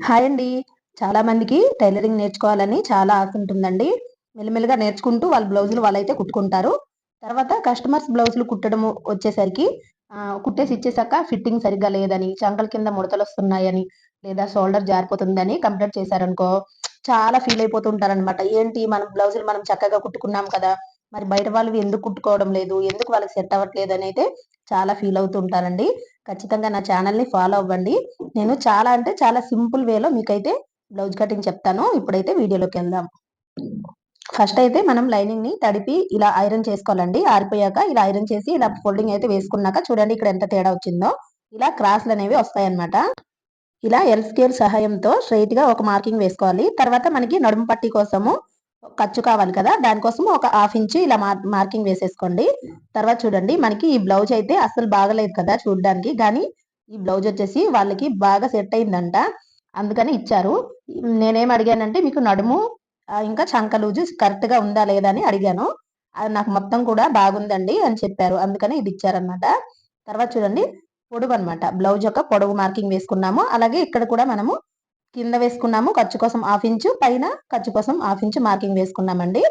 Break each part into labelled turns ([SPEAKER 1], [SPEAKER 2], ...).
[SPEAKER 1] Hi అండి. చాలా మందికి టైలరింగ్ నేర్చుకోవాలని చాలా ఆశ ఉంటుందండి. మెల్లమెల్లగా నేర్చుకుంటూ వాళ్ళ బ్లౌజులు వాళ్ళైతే కుట్టుకుంటారు. తర్వాత కస్టమర్స్ బ్లౌజులు కుట్టడం వచ్చేసరికి కుట్టేసి ఇచ్చేసాక ఫిట్టింగ్ సరిగ్గా లేదని చంకల కింద ముడతలు వస్తున్నాయని లేదా షోల్డర్ జారిపోతుందని కంప్లైంట్ చేశారనుకో చాలా ఫీల్ అయిపోతుంటారనమాట ఏంటి? మనం బ్లౌజులు మనం చక్కగా కుట్టుకున్నాం కదా మరి బయట వాళ్ళు ఎందుకు కుట్టుకోవడం లేదు? ఎందుకు వాళ్ళకి సెట్ అవ్వట్లేదు అని అయితే చాలా ఫీల్ అవుతుంటారండి. ఖచ్చితంగా నా ఛానల్ని ఫాలో అవ్వండి. నేను చాలా అంటే చాలా సింపుల్ వేలో మీకైతే బ్లౌజ్ కటింగ్ చెప్తాను. ఇప్పుడైతే వీడియోలోకి వెళ్దాం. ఫస్ట్ అయితే మనం లైనింగ్ని తడిపి ఇలా ఐరన్ చేసుకోవాలండి. ఆరిపోయాక ఇలా ఐరన్ చేసి ఇలా ఫోల్డింగ్ అయితే వేసుకున్నాక చూడండి ఇక్కడ ఎంత తేడా వచ్చిందో. ఇలా క్రాస్లు అనేవి వస్తాయన్నమాట. ఇలా ఎల్ స్కేల్ సహాయంతో స్ట్రైట్గా ఒక మార్కింగ్ వేసుకోవాలి. తర్వాత మనకి నడుము పట్టి కోసము ఖర్చు కావాలి కదా. దానికోసం ఒక హాఫ్ ఇంచ్ ఇలా మార్కింగ్ వేసేసుకోండి. తర్వాత చూడండి మనకి ఈ బ్లౌజ్ అయితే అసలు బాగలేదు కదా చూడడానికి. కానీ ఈ బ్లౌజ్ వచ్చేసి వాళ్ళకి బాగా సెట్ అయిందంట. అందుకని ఇచ్చారు. నేనేం అడిగానంటే మీకు నడుము ఇంకా చంక లూజు కరెక్ట్గా ఉందా లేదా అని అడిగాను. అది నాకు మొత్తం కూడా బాగుందండి అని చెప్పారు. అందుకని ఇది ఇచ్చారనమాట తర్వాత చూడండి పొడవు అనమాట బ్లౌజ్ యొక్క పొడవు మార్కింగ్ వేసుకున్నాము. అలాగే ఇక్కడ కూడా మనము కింద వేసుకున్నాము ఖర్చు కోసం హాఫ్ ఇంచు పైన ఖర్చు కోసం హాఫ్ ఇంచు మార్కింగ్ వేసుకున్నామండి.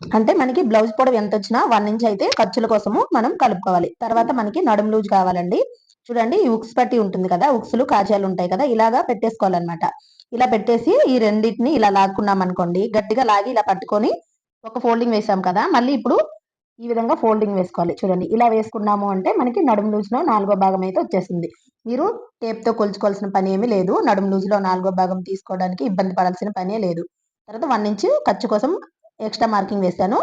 [SPEAKER 1] అంటే మనకి బ్లౌజ్ పొడవు ఎంత వచ్చినా వన్ ఇంచ్ అయితే ఖర్చుల కోసము మనం కలుపుకోవాలి. తర్వాత మనకి నడుము లూజ్ కావాలండి. చూడండి ఈ ఉక్స్ పట్టి ఉంటుంది కదా ఉక్స్లు కాజాలు ఉంటాయి కదా ఇలాగా పెట్టేసుకోవాలన్నమాట. ఇలా పెట్టేసి ఈ రెండింటిని ఇలా లాక్కున్నాం అనుకోండి గట్టిగా లాగి ఇలా పట్టుకొని ఒక ఫోల్డింగ్ వేసాం కదా మళ్ళీ ఇప్పుడు ఈ విధంగా ఫోల్డింగ్ వేసుకోవాలి. చూడండి ఇలా వేసుకున్నాము అంటే మనకి నడుము లూజ్లో నాలుగో భాగం అయితే వచ్చేసింది. మీరు టేప్తో కొలుచుకోవాల్సిన పని ఏమీ లేదు. నడుము లూజ్లో నాలుగో భాగం తీసుకోవడానికి ఇబ్బంది పడాల్సిన పనే లేదు. తర్వాత వన్ ఇంచ్ ఖర్చు కోసం ఎక్స్ట్రా మార్కింగ్ వేసాను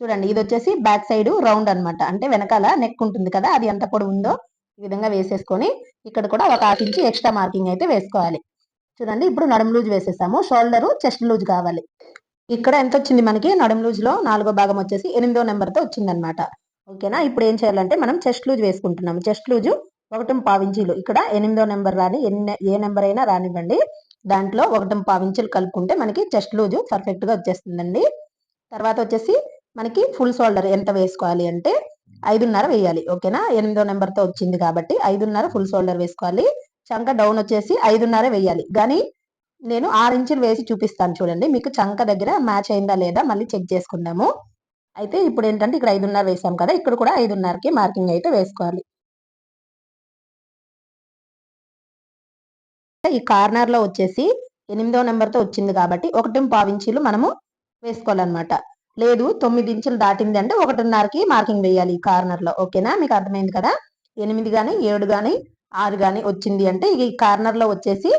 [SPEAKER 1] చూడండి ఇది వచ్చేసి బ్యాక్ సైడ్ రౌండ్ అనమాట అంటే వెనకాల నెక్ ఉంటుంది కదా అది ఎంత పొడి ఉందో ఈ విధంగా వేసేసుకొని ఇక్కడ కూడా ఒక హాఫ్ ఇంచ్ ఎక్స్ట్రా మార్కింగ్ అయితే వేసుకోవాలి. చూడండి ఇప్పుడు నడుము లూజ్ వేసేసాము. షోల్డర్ చెస్ట్ లూజ్ కావాలి. ఇక్కడ ఎంత వచ్చింది మనకి? నడుము లూజ్లో నాలుగో భాగం వచ్చేసి ఎనిమిదో నెంబర్తో వచ్చింది అనమాట ఓకేనా? ఇప్పుడు ఏం చేయాలంటే మనం చెస్ట్ లూజ్ వేసుకుంటున్నాం చెస్ట్ లూజు ఒకటి పావించీలు ఇక్కడ ఎనిమిదో నెంబర్ రాని ఏ నెంబర్ అయినా రానివ్వండి. దాంట్లో ఒకటి పావించీలు కలుపుకుంటే మనకి చెస్ట్ లూజు పర్ఫెక్ట్గా వచ్చేస్తుందండి. తర్వాత వచ్చేసి మనకి ఫుల్ షోల్డర్ ఎంత వేసుకోవాలి అంటే ఐదున్నర వేయాలి. ఓకేనా? ఎనిమిదో నెంబర్తో వచ్చింది కాబట్టి ఐదున్నర ఫుల్ షోల్డర్ వేసుకోవాలి. చంక డౌన్ వచ్చేసి ఐదున్నర వేయాలి. కానీ నేను ఆరు ఇంచులు వేసి చూపిస్తాను చూడండి. మీకు చంక దగ్గర మ్యాచ్ అయిందా లేదా మళ్ళీ చెక్ చేసుకుందాము. అయితే ఇప్పుడు ఏంటంటే ఇక్కడ ఐదున్నర వేసాం కదా ఇక్కడ కూడా ఐదున్నరకి మార్కింగ్ అయితే వేసుకోవాలి. ఈ కార్నర్లో వచ్చేసి ఎనిమిదో నెంబర్తో వచ్చింది కాబట్టి ఒకటి పావించీలు మనము వేసుకోవాలన్నమాట. లేదు తొమ్మిది ఇంచులు దాటింది అంటే ఒకటిన్నరకి మార్కింగ్ వేయాలి ఈ కార్నర్లో ఓకేనా? మీకు అర్థమైంది కదా? ఎనిమిది కానీ ఏడు కానీ ఆరు కానీ వచ్చింది అంటే ఈ కార్నర్లో వచ్చేసి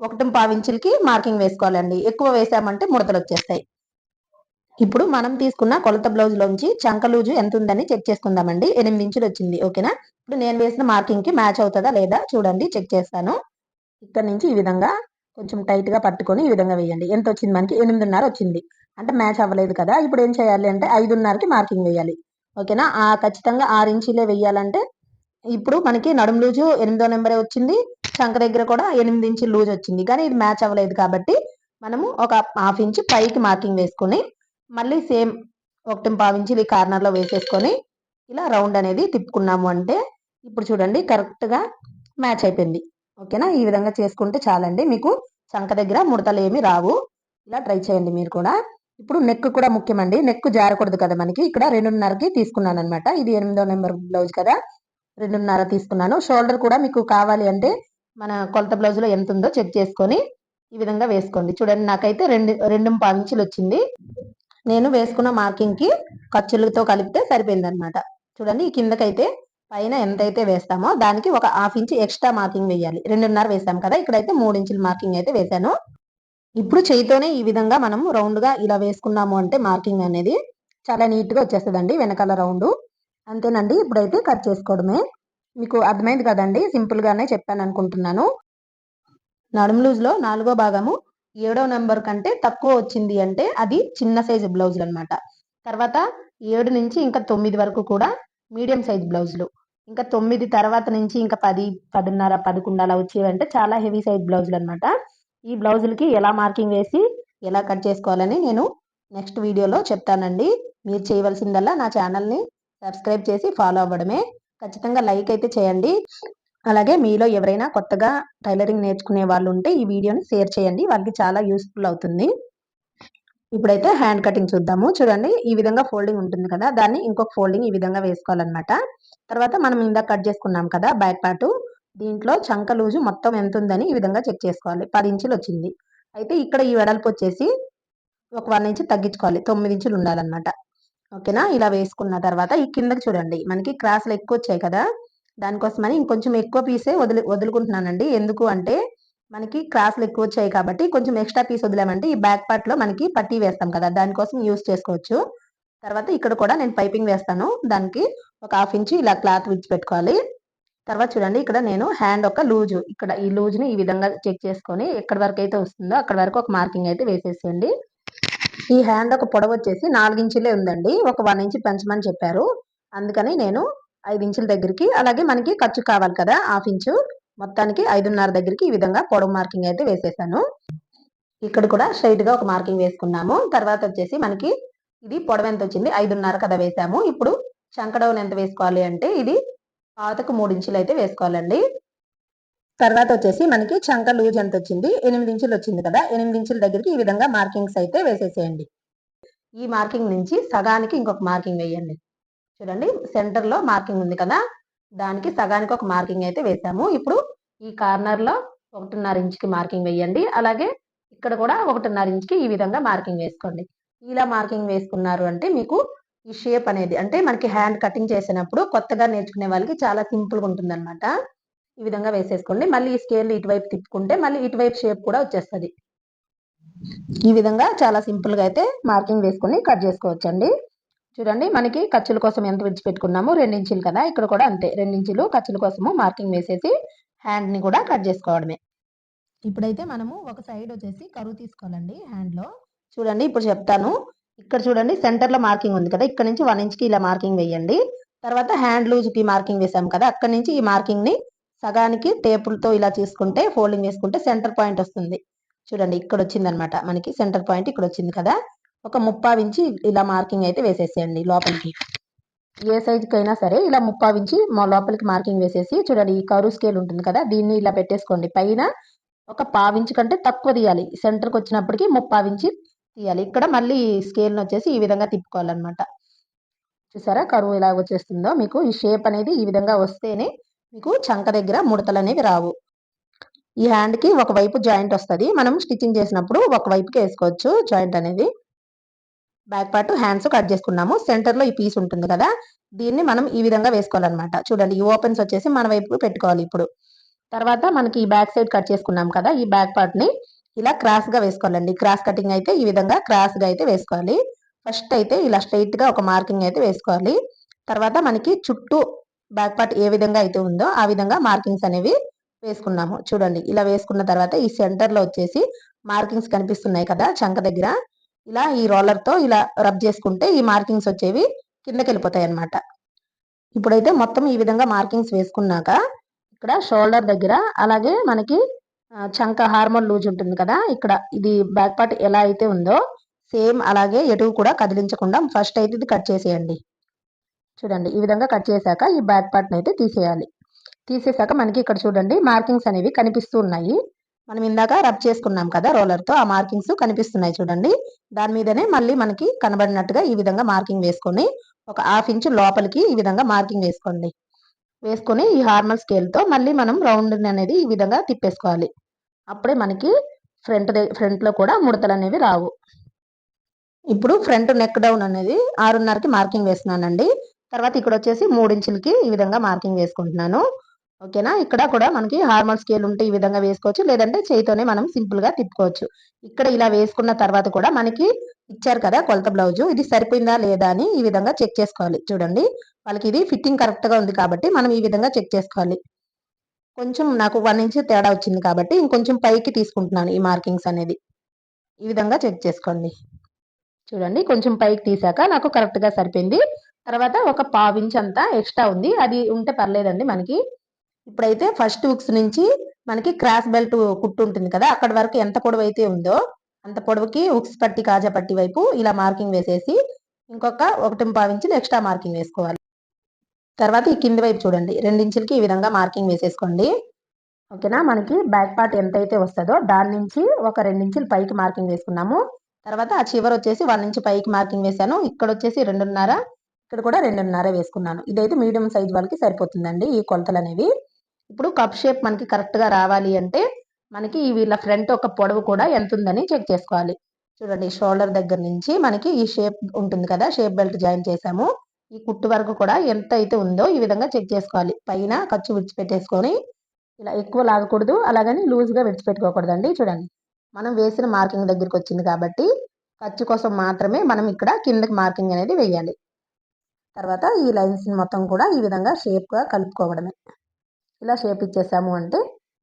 [SPEAKER 1] ఒకటి పావించులకి మార్కింగ్ వేసుకోవాలండి. ఎక్కువ వేసామంటే ముడతలు వచ్చేస్తాయి. ఇప్పుడు మనం తీసుకున్న కొలత బ్లౌజ్ లోంచి చంక లూజు ఎంత ఉందని చెక్ చేసుకుందామండి. ఎనిమిది ఇంచులు వచ్చింది. ఓకేనా? ఇప్పుడు నేను వేసిన మార్కింగ్కి మ్యాచ్ అవుతుందా లేదా చూడండి చెక్ చేస్తాను. ఇక్కడ నుంచి ఈ విధంగా కొంచెం టైట్గా పట్టుకొని ఈ విధంగా వేయండి. ఎంత వచ్చింది మనకి? ఎనిమిదిన్నర వచ్చింది. అంటే మ్యాచ్ అవ్వలేదు కదా. ఇప్పుడు ఏం చేయాలి అంటే ఐదున్నరకి మార్కింగ్ వేయాలి. ఓకేనా? ఆ ఖచ్చితంగా ఆరు ఇంచులే వేయాలంటే ఇప్పుడు మనకి నడుం లూజు ఎనిమిదో నెంబరే వచ్చింది. చంక దగ్గర కూడా ఎనిమిది ఇంచు లూజ్ వచ్చింది. కానీ ఇది మ్యాచ్ అవ్వలేదు కాబట్టి మనము ఒక హాఫ్ ఇంచ్ పైకి మార్కింగ్ వేసుకొని మళ్ళీ సేమ్ ఒకటి పావించి ఇంచులు ఈ కార్నర్లో వేసేసుకొని ఇలా రౌండ్ అనేది తిప్పుకున్నాము అంటే ఇప్పుడు చూడండి కరెక్ట్గా మ్యాచ్ అయిపోయింది. ఓకేనా? ఈ విధంగా చేసుకుంటే చాలండి. మీకు చంక దగ్గర ముడతలు ఏమి రావు. ఇలా ట్రై చేయండి మీరు కూడా. ఇప్పుడు నెక్ కూడా ముఖ్యమండి. నెక్ జారకూడదు కదా మనకి. ఇక్కడ రెండున్నరకి తీసుకున్నాను అనమాట ఇది ఎనిమిదో నెంబర్ బ్లౌజ్ కదా. రెండున్నర తీసుకున్నాను. షోల్డర్ కూడా మీకు కావాలి అంటే మన కొలత బ్లౌజ్లో ఎంత ఉందో చెక్ చేసుకొని ఈ విధంగా వేసుకోండి. చూడండి నాకైతే రెండు రెండు పంచులు వచ్చింది. నేను వేసుకున్న మార్కింగ్కి ఖర్చులతో కలిపితే సరిపోయింది అనమాట చూడండి ఈ కిందకైతే పైన ఎంతైతే వేస్తామో దానికి ఒక హాఫ్ ఇంచ్ ఎక్స్ట్రా మార్కింగ్ వేయాలి. రెండున్నర వేసాం కదా ఇక్కడైతే మూడు ఇంచుల మార్కింగ్ అయితే వేసాను. ఇప్పుడు చేయితోనే ఈ విధంగా మనం రౌండ్గా ఇలా వేసుకున్నాము అంటే మార్కింగ్ అనేది చాలా నీట్గా వచ్చేస్తుందండి వెనకాల రౌండ్. అంతేనండి. ఇప్పుడైతే కట్ చేసుకోవడమే. మీకు అర్థమైంది కదండి. సింపుల్ గానే చెప్పాను అనుకుంటున్నాను. నడుము నాలుగో భాగము ఏడో నెంబర్ కంటే తక్కువ వచ్చింది అంటే అది చిన్న సైజు బ్లౌజులు అనమాట తర్వాత ఏడు నుంచి ఇంకా తొమ్మిది వరకు కూడా మీడియం సైజ్ బ్లౌజులు. ఇంకా తొమ్మిది తర్వాత నుంచి ఇంకా పది పదిన్నర పదకొండు అలా వచ్చేవంటే చాలా హెవీ సైజ్ బ్లౌజులు అనమాట ఈ బ్లౌజులకి ఎలా మార్కింగ్ వేసి ఎలా కట్ చేసుకోవాలని నేను నెక్స్ట్ వీడియోలో చెప్తానండి. మీరు చేయవలసిందల్లా నా ఛానల్ని సబ్స్క్రైబ్ చేసి ఫాలో అవ్వడమే. ఖచ్చితంగా లైక్ అయితే చేయండి. అలాగే మీలో ఎవరైనా కొత్తగా టైలరింగ్ నేర్చుకునే వాళ్ళు ఉంటే ఈ వీడియోని షేర్ చేయండి. వాళ్ళకి చాలా యూస్ఫుల్ అవుతుంది. ఇప్పుడైతే హ్యాండ్ కటింగ్ చూద్దాము. చూడండి ఈ విధంగా ఫోల్డింగ్ ఉంటుంది కదా. దాన్ని ఇంకొక ఫోల్డింగ్ ఈ విధంగా వేసుకోవాలన్నమాట. తర్వాత మనం ఇందాక కట్ చేసుకున్నాం కదా బ్యాక్ పార్ట్ దీంట్లో చంక లూజు మొత్తం ఎంత ఉందని ఈ విధంగా చెక్ చేసుకోవాలి. పది ఇంచులు వచ్చింది. అయితే ఇక్కడ ఈ వెడల్పు వచ్చేసి ఒక వన్ ఇంచ్ తగ్గించుకోవాలి. తొమ్మిది ఇంచులు ఉండాలన్నమాట. ఓకేనా? ఇలా వేసుకున్న తర్వాత ఈ కిందకి చూడండి. మనకి క్రాస్లు ఎక్కువ వచ్చాయి కదా? దానికోసమని ఇంకొంచెం ఎక్కువ పీసే వదిలి వదులుకుంటున్నానండి. ఎందుకు అంటే మనకి క్రాస్లు ఎక్కువ వచ్చాయి కాబట్టి కొంచెం ఎక్స్ట్రా పీస్ వదిలామంటే ఈ బ్యాక్ పార్ట్లో మనకి పట్టీ వేస్తాం కదా? దానికోసం యూస్ చేసుకోవచ్చు. తర్వాత ఇక్కడ కూడా నేను పైపింగ్ వేస్తాను. దానికి ఒక హాఫ్ ఇంచ్ ఇలా క్లాత్ విడిచిపెట్టుకోవాలి తర్వాత చూడండి ఇక్కడ నేను హ్యాండ్ ఒక లూజు. ఇక్కడ ఈ లూజ్ని ఈ విధంగా చెక్ చేసుకొని ఎక్కడి వరకు అయితే వస్తుందో అక్కడ వరకు ఒక మార్కింగ్ అయితే వేసేసేయండి. ఈ హ్యాండ్ ఒక పొడవు వచ్చేసి నాలుగించులే ఉందండి. ఒక వన్ ఇంచ్ పెంచమని చెప్పారు. అందుకని నేను ఐదు ఇంచుల దగ్గరికి అలాగే మనకి ఖర్చు కావాలి కదా హాఫ్ ఇంచు. మొత్తానికి ఐదున్నర దగ్గరికి ఈ విధంగా పొడవు మార్కింగ్ అయితే వేసేసాను. ఇక్కడ కూడా స్ట్రైట్గా ఒక మార్కింగ్ వేసుకున్నాము. తర్వాత వచ్చేసి మనకి ఇది పొడవు ఎంత వచ్చింది? ఐదున్నర కదా వేసాము. ఇప్పుడు చంకడౌన్ ఎంత వేసుకోవాలి అంటే ఇది పాతకు మూడు ఇంచులు అయితే వేసుకోవాలండి. తర్వాత వచ్చేసి మనకి చంక లూజ్ ఎంత వచ్చింది? ఎనిమిది ఇంచులు వచ్చింది కదా. ఎనిమిది ఇంచుల దగ్గరికి ఈ విధంగా మార్కింగ్స్ అయితే వేసేసేయండి. ఈ మార్కింగ్ నుంచి సగానికి ఇంకొక మార్కింగ్ వేయండి. చూడండి సెంటర్లో మార్కింగ్ ఉంది కదా. దానికి సగానికి ఒక మార్కింగ్ అయితే వేసాము. ఇప్పుడు ఈ కార్నర్లో ఒకటిన్నర ఇంచుకి మార్కింగ్ వేయండి. అలాగే ఇక్కడ కూడా ఒకటిన్నర ఇంచుకి ఈ విధంగా మార్కింగ్ వేసుకోండి. ఇలా మార్కింగ్ వేసుకున్నారు అంటే మీకు ఈ షేప్ అనేది అంటే మనకి హ్యాండ్ కటింగ్ చేసినప్పుడు కొత్తగా నేర్చుకునే వాళ్ళకి చాలా సింపుల్గా ఉంటుంది అనమాట ఈ విధంగా వేసేసుకోండి. మళ్ళీ ఈ స్కేల్ ఇటువైపు తిప్పుకుంటే మళ్ళీ ఇటువైపు షేప్ కూడా వచ్చేస్తుంది. ఈ విధంగా చాలా సింపుల్గా అయితే మార్కింగ్ వేసుకొని కట్ చేసుకోవచ్చండి. చూడండి మనకి ఖర్చుల కోసం ఎంత విడిచిపెట్టుకున్నాము ఇంచులు కదా? ఇక్కడ కూడా అంతే. రెండించులు ఖర్చుల కోసము మార్కింగ్ వేసేసి హ్యాండ్ని కూడా కట్ చేసుకోవడమే. ఇప్పుడైతే మనము ఒక సైడ్ వచ్చేసి కరువు తీసుకోవాలండి హ్యాండ్లో చూడండి ఇప్పుడు చెప్తాను. ఇక్కడ చూడండి సెంటర్లో మార్కింగ్ ఉంది కదా? ఇక్కడ నుంచి వన్ ఇంచ్కి ఇలా మార్కింగ్ వేయండి. తర్వాత హ్యాండ్ లూజ్కి మార్కింగ్ వేసాము కదా? అక్కడ నుంచి ఈ మార్కింగ్ని సగానికి టేపులతో ఇలా తీసుకుంటే ఫోల్డింగ్ చేసుకుంటే సెంటర్ పాయింట్ వస్తుంది. చూడండి ఇక్కడ వచ్చింది అనమాట మనకి సెంటర్ పాయింట్ ఇక్కడ వచ్చింది కదా. ఒక ముప్పావించి ఇలా మార్కింగ్ అయితే వేసేసేయండి లోపలికి. ఏ సైజుకి అయినా సరే ఇలా ముప్పావించి మా లోపలికి మార్కింగ్ వేసేసి చూడండి ఈ కరు స్కేల్ ఉంటుంది కదా దీన్ని ఇలా పెట్టేసుకోండి. పైన ఒక పావించి కంటే తక్కువ తీయాలి. సెంటర్కి వచ్చినప్పటికి ముప్పావించి తీయాలి. ఇక్కడ మళ్ళీ స్కేల్ని వచ్చేసి ఈ విధంగా తిప్పుకోవాలన్నమాట. చూసారా కరువు ఎలా వచ్చేస్తుందో? మీకు ఈ షేప్ అనేది ఈ విధంగా వస్తేనే మీకు చంక దగ్గర ముడతలు అనేవి రావు. ఈ హ్యాండ్కి ఒకవైపు జాయింట్ వస్తుంది. మనం స్టిచ్చింగ్ చేసినప్పుడు ఒకవైపుకి వేసుకోవచ్చు జాయింట్ అనేది. బ్యాక్ పార్ట్ హ్యాండ్స్ కట్ చేసుకున్నాము. సెంటర్లో ఈ పీస్ ఉంటుంది కదా దీన్ని మనం ఈ విధంగా వేసుకోవాలన్నమాట. చూడండి ఈ ఓపెన్స్ వచ్చేసి మన వైపు పెట్టుకోవాలి ఇప్పుడు. తర్వాత మనకి ఈ బ్యాక్ సైడ్ కట్ చేసుకున్నాం కదా ఈ బ్యాక్ పార్ట్ని ఇలా క్రాస్గా వేసుకోవాలండి. క్రాస్ కటింగ్ అయితే ఈ విధంగా క్రాస్గా అయితే వేసుకోవాలి. ఫస్ట్ అయితే ఇలా స్ట్రైట్గా ఒక మార్కింగ్ అయితే వేసుకోవాలి. తర్వాత మనకి చుట్టూ బ్యాక్ పార్ట్ ఏ విధంగా అయితే ఉందో ఆ విధంగా మార్కింగ్స్ అనేవి వేసుకున్నాము. చూడండి ఇలా వేసుకున్న తర్వాత ఈ సెంటర్లో వచ్చేసి మార్కింగ్స్ కనిపిస్తున్నాయి కదా చంక దగ్గర. ఇలా ఈ రోలర్తో ఇలా రబ్ చేసుకుంటే ఈ మార్కింగ్స్ వచ్చేవి కిందకి వెళ్ళిపోతాయి అనమాట ఇప్పుడైతే మొత్తం ఈ విధంగా మార్కింగ్స్ వేసుకున్నాక ఇక్కడ షోల్డర్ దగ్గర అలాగే మనకి చంక హార్మోన్ లూజ్ ఉంటుంది కదా ఇక్కడ ఇది బ్యాక్ పార్ట్ ఎలా అయితే ఉందో సేమ్ అలాగే ఎటు కూడా కదిలించకుండా ఫస్ట్ అయితే ఇది కట్ చేసేయండి. చూడండి ఈ విధంగా కట్ చేశాక ఈ బ్యాక్ పార్ట్ని అయితే తీసేయాలి. తీసేశాక మనకి ఇక్కడ చూడండి మార్కింగ్స్ అనేవి కనిపిస్తూ ఉన్నాయి. మనం ఇందాక రబ్ చేసుకున్నాం కదా రోలర్తో ఆ మార్కింగ్స్ కనిపిస్తున్నాయి చూడండి. దాని మీదనే మళ్ళీ మనకి కనబడినట్టుగా ఈ విధంగా మార్కింగ్ వేసుకొని ఒక హాఫ్ ఇంచ్ లోపలికి ఈ విధంగా మార్కింగ్ వేసుకోండి. వేసుకొని ఈ హార్మల్ స్కేల్తో మళ్ళీ మనం రౌండ్ అనేది ఈ విధంగా తిప్పేసుకోవాలి. అప్పుడే మనకి ఫ్రంట్ ఫ్రంట్లో కూడా ముడతలు అనేవి రావు. ఇప్పుడు ఫ్రంట్ నెక్ డౌన్ అనేది ఆరున్నరకి మార్కింగ్ వేస్తున్నానండి. తర్వాత ఇక్కడ వచ్చేసి మూడించులకి ఈ విధంగా మార్కింగ్ వేసుకుంటున్నాను. ఓకేనా? ఇక్కడ కూడా మనకి హార్మల్ స్కేల్ ఉంటే ఈ విధంగా వేసుకోవచ్చు. లేదంటే చేయితోనే మనం సింపుల్గా తిప్పుకోవచ్చు. ఇక్కడ ఇలా వేసుకున్న తర్వాత కూడా మనకి ఇచ్చారు కదా కొలత బ్లౌజ్. ఇది సరిపోయిందా లేదా అని ఈ విధంగా చెక్ చేసుకోవాలి. చూడండి. వాళ్ళకి ఇది ఫిట్టింగ్ కరెక్ట్గా ఉంది కాబట్టి మనం ఈ విధంగా చెక్ చేసుకోవాలి. కొంచెం నాకు వన్ ఇంచ్ తేడా వచ్చింది కాబట్టి ఇంకొంచెం పైకి తీసుకుంటున్నాను ఈ మార్కింగ్స్ అనేది. ఈ విధంగా చెక్ చేసుకోండి. చూడండి. కొంచెం పైకి తీసాక నాకు కరెక్ట్గా సరిపోయింది. తర్వాత ఒక పావించ్ అంతా ఎక్స్ట్రా ఉంది. అది ఉంటే పర్లేదండి మనకి. ఇప్పుడైతే ఫస్ట్ హుక్స్ నుంచి మనకి క్రాస్ బెల్ట్ కుట్టు ఉంటుంది కదా అక్కడ వరకు ఎంత పొడవు అయితే ఉందో అంత పొడవుకి హుక్స్ పట్టి కాజా పట్టి వైపు ఇలా మార్కింగ్ వేసేసి ఇంకొక ఒకటి పావించి ఎక్స్ట్రా మార్కింగ్ వేసుకోవాలి. తర్వాత ఈ కింది వైపు చూడండి. రెండించులకి ఈ విధంగా మార్కింగ్ వేసేసుకోండి. ఓకేనా? మనకి బ్యాక్ పార్ట్ ఎంతైతే వస్తుందో దాని నుంచి ఒక రెండించులు పైకి మార్కింగ్ వేసుకున్నాము. తర్వాత ఆ చివరి వచ్చేసి వన్ ఇంచ్ పైకి మార్కింగ్ వేసాను ఇక్కడ వచ్చేసి రెండున్నర ఇక్కడ కూడా రెండున్నర వేసుకున్నాను. ఇదైతే మీడియం సైజ్ వాళ్ళకి సరిపోతుందండి ఈ కొలతలు అనేవి. ఇప్పుడు కప్ షేప్ మనకి కరెక్ట్గా రావాలి అంటే మనకి వీళ్ళ ఫ్రంట్ ఒక పొడవు కూడా ఎంత ఉందని చెక్ చేసుకోవాలి. చూడండి షోల్డర్ దగ్గర నుంచి మనకి ఈ షేప్ ఉంటుంది కదా షేప్ బెల్ట్ జాయిన్ చేసాము ఈ కుట్టు వరకు కూడా ఎంత అయితే ఉందో ఈ విధంగా చెక్ చేసుకోవాలి. పైన ఖర్చు విడిచిపెట్టేసుకొని ఇలా ఎక్కువ లాగకూడదు అలాగని లూజ్గా విడిచిపెట్టుకోకూడదండి. చూడండి మనం వేసిన మార్కింగ్ దగ్గరికి వచ్చింది కాబట్టి ఖర్చు కోసం మాత్రమే మనం ఇక్కడ కిందకి మార్కింగ్ అనేది వేయాలి. తర్వాత ఈ లైన్స్ మొత్తం కూడా ఈ విధంగా షేప్గా కలుపుకోవడమే. ఇలా షేప్ ఇచ్చేసాము అంటే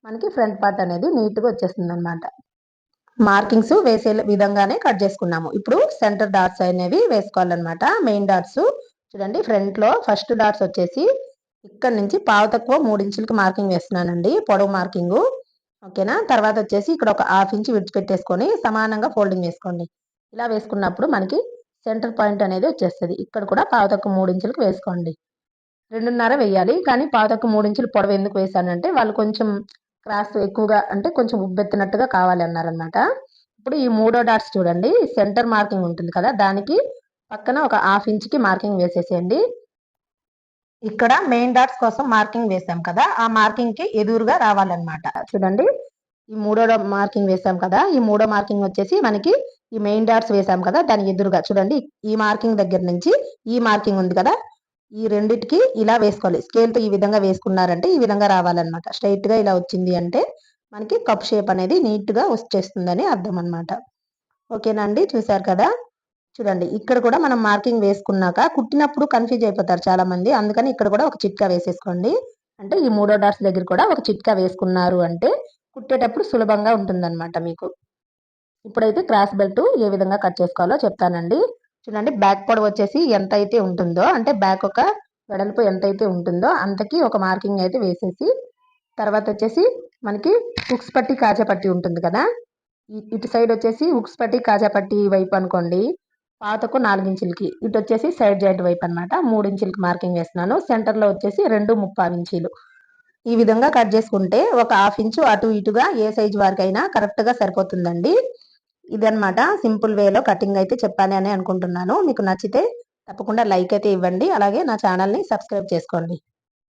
[SPEAKER 1] మనకి ఫ్రంట్ పార్ట్ అనేది నీట్గా వచ్చేస్తుంది అనమాట మార్కింగ్స్ వేసే విధంగానే కట్ చేసుకున్నాము. ఇప్పుడు సెంటర్ డాట్స్ అనేవి వేసుకోవాలన్నమాట. మెయిన్ డాట్స్ చూడండి ఫ్రంట్లో ఫస్ట్ డాట్స్ వచ్చేసి ఇక్కడ నుంచి పావు తక్కువ మూడించులకి మార్కింగ్ వేస్తున్నానండి పొడవు మార్కింగ్ ఓకేనా తర్వాత వచ్చేసి ఇక్కడ ఒక హాఫ్ ఇంచ్ విడిచిపెట్టేసుకొని సమానంగా ఫోల్డింగ్ వేసుకోండి ఇలా వేసుకున్నప్పుడు మనకి సెంటర్ పాయింట్ అనేది వచ్చేస్తుంది. ఇక్కడ కూడా పావుతక్కు మూడు ఇంచులకు వేసుకోండి. రెండున్నర వేయాలి. కానీ పావుతక్కు మూడు ఇంచులు పొడవు ఎందుకు వేసానంటే వాళ్ళు కొంచెం క్రాస్ ఎక్కువగా అంటే కొంచెం ఉబ్బెత్తినట్టుగా కావాలి అన్నారనమాట ఇప్పుడు ఈ మూడో డాట్స్ చూడండి. సెంటర్ మార్కింగ్ ఉంటుంది కదా దానికి పక్కన ఒక హాఫ్ ఇంచ్కి మార్కింగ్ వేసేసేయండి. ఇక్కడ మెయిన్ డాట్స్ కోసం మార్కింగ్ వేసాం కదా ఆ మార్కింగ్కి ఎదురుగా రావాలన్నమాట. చూడండి. ఈ మూడో మార్కింగ్ వేసాం కదా ఈ మూడో మార్కింగ్ వచ్చేసి మనకి ఈ మెయిన్ డాట్స్ వేసాం కదా దాని ఎదురుగా చూడండి ఈ మార్కింగ్ దగ్గర నుంచి ఈ మార్కింగ్ ఉంది కదా ఈ రెండిటికి ఇలా వేసుకోవాలి. స్కేల్తో ఈ విధంగా వేసుకున్నారంటే ఈ విధంగా రావాలన్నమాట. స్ట్రైట్గా ఇలా వచ్చింది అంటే మనకి కప్ షేప్ అనేది నీట్గా వచ్చేస్తుందని అర్థం అనమాట ఓకేనండి చూసారు కదా? చూడండి ఇక్కడ కూడా మనం మార్కింగ్ వేసుకున్నాక కుట్టినప్పుడు కన్ఫ్యూజ్ అయిపోతారు చాలా మంది అందుకని ఇక్కడ కూడా ఒక చిట్కా వేసేసుకోండి. అంటే ఈ మూడో డాట్స్ దగ్గర కూడా ఒక చిట్కా వేసుకున్నారు అంటే కుట్టేటప్పుడు సులభంగా ఉంటుందన్నమాట మీకు. ఇప్పుడైతే క్రాస్ బెల్ట్ ఏ విధంగా కట్ చేసుకోవాలో చెప్తానండి. చూడండి బ్యాక్ పొడవు వచ్చేసి ఎంత అయితే ఉంటుందో అంటే బ్యాక్ ఒక వెడల్పు ఎంత అయితే ఉంటుందో అంతకి ఒక మార్కింగ్ అయితే వేసేసి తర్వాత వచ్చేసి మనకి ఉక్స్ పట్టి కాజా పట్టి ఉంటుంది కదా? ఇటు సైడ్ వచ్చేసి ఉక్స్ పట్టి కాజా పట్టి వైపు అనుకోండి పాతకు నాలుగించులకి ఇటు వచ్చేసి సైడ్ జాయింట్ వైపు అనమాట మూడు ఇంచులకి మార్కింగ్ వేస్తున్నాను. సెంటర్లో వచ్చేసి రెండు ముప్పావు ఇంచీలు. ఈ విధంగా కట్ చేసుకుంటే ఒక హాఫ్ ఇంచు అటు ఇటుగా ఏ సైజు వారికైనా కరెక్ట్గా సరిపోతుందండి. ఇదనమాట సింపుల్ వేలో కటింగ్ అయితే చెప్పాలి అని అనుకుంటున్నాను. మీకు నచ్చితే తప్పకుండా లైక్ అయితే ఇవ్వండి. అలాగే నా ఛానల్ని సబ్స్క్రైబ్ చేసుకోండి.